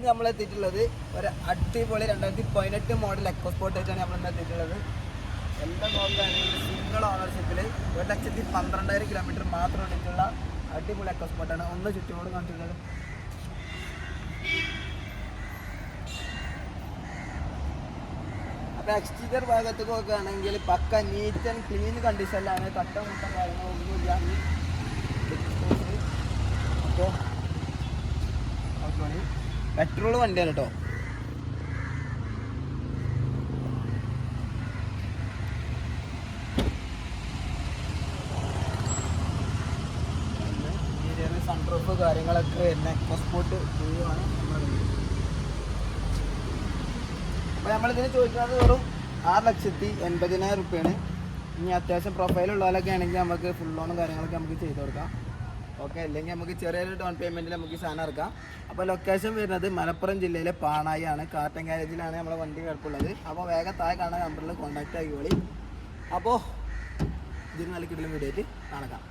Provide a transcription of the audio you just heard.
ഇന്ന് നമ്മൾ എത്തിയിട്ടുള്ളത് ഒരു അടിപൊളി രണ്ടായിരത്തി പതിനെട്ട് മോഡൽ എക്കോ ആണ് നമ്മൾ ഇന്ന് എത്തിയിട്ടുള്ളത് എന്താ നോക്കുകയാണെങ്കിൽ സിംഗിൾ ഓണർഷിപ്പിൽ ഒരു ലക്ഷത്തി പന്ത്രണ്ടായിരം കിലോമീറ്റർ മാത്രം ഓടിയിട്ടുള്ള അടിപൊളി എക്കോ ആണ്. ഒന്ന് ചുറ്റുമോട് കാണിച്ചിട്ടുള്ളത്. അപ്പോൾ എക്സ്റ്റീരിയർ ഭാഗത്ത് നോക്കുകയാണെങ്കിൽ പക്ക നീറ്റ് ആൻഡ് ക്ലീൻ കണ്ടീഷനിലാണ് കട്ട മുട്ട കാര്യങ്ങളൊന്നുമില്ല അപ്പോൾ പെട്രോൾ വണ്ടിയാണ് കേട്ടോ സൺറൂഫ് കാര്യങ്ങളൊക്കെ വരുന്ന. എക്കോസ്പോർട്ട് ആണ് നമ്മുടെ അപ്പോൾ നമ്മളിതിന് ചോദിക്കുന്നത് വെറും ആറ് ലക്ഷത്തി എൺപതിനായിരം റുപ്യാണ്. ഇനി അത്യാവശ്യം പ്രൊഫൈൽ ഉള്ളവരൊക്കെ ആണെങ്കിൽ നമുക്ക് ഫുൾ ലോണും കാര്യങ്ങളൊക്കെ നമുക്ക് ചെയ്ത് കൊടുക്കാം. ഓക്കെ അല്ലെങ്കിൽ നമുക്ക് ചെറിയൊരു ഡൗൺ പേയ്മെന്റിൽ നമുക്ക് ഈ സാധനം ഇറക്കാം. അപ്പോൾ ലൊക്കേഷൻ വരുന്നത് മലപ്പുറം ജില്ലയിലെ പാണായിയാണ്. കാട്ടൻ ഗാരേജിലാണ് നമ്മുടെ വണ്ടി കിടപ്പുള്ളത്. അപ്പോൾ വേഗം താഴെ കാണാൻ നമ്പറിൽ കോൺടാക്റ്റ് വിളി. അപ്പോൾ ഇതിന് നല്ല കിടലും വീഡിയോ ആയിട്ട് കാണാം.